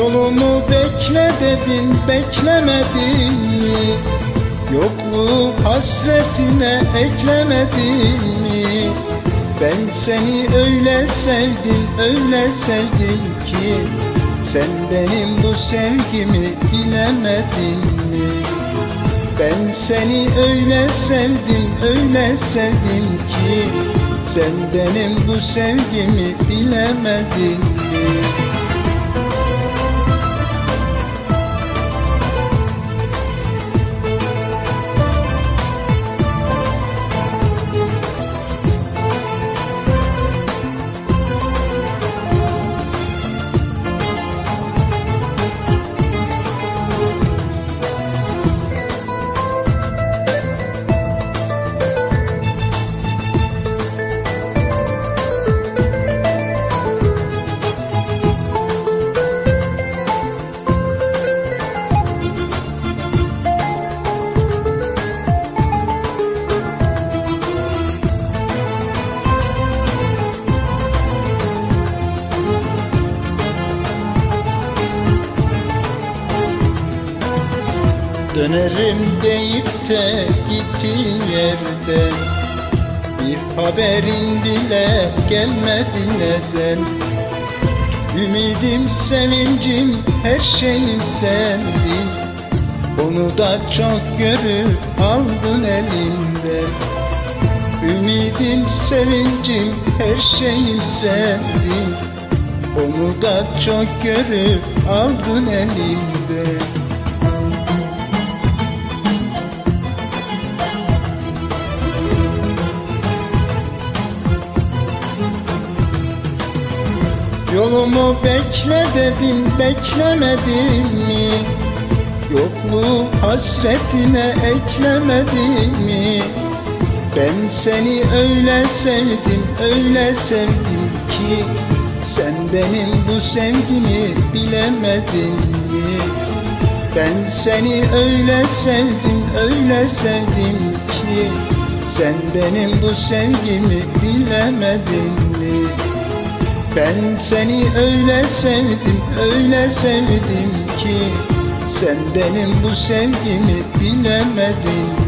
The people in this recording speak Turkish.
Yolumu bekle dedin beklemedin mi? Yokluğu hasretine eklemedin mi? Ben seni öyle sevdim öyle sevdim ki Sen benim bu sevgimi bilemedin mi? Ben seni öyle sevdim öyle sevdim ki Sen benim bu sevgimi bilemedin mi? Dönerim deyip de gittiğin yerden. Bir haberin bile gelmedi neden? Ümidim, sevincim, her şeyim sendin Onu da çok görüp aldın elimden Ümidim, sevincim, her şeyim sendin Onu da çok görüp aldın elimden Yolumu bekle dedin beklemedin mi? Yokluğu hasretine eklemedin mi? Ben seni öyle sevdim öyle sevdim ki Sen benim bu sevgimi bilemedin mi? Ben seni öyle sevdim öyle sevdim ki Sen benim bu sevgimi bilemedin mi? Ben seni öyle sevdim, öyle sevdim ki Sen benim bu sevgimi bilemedin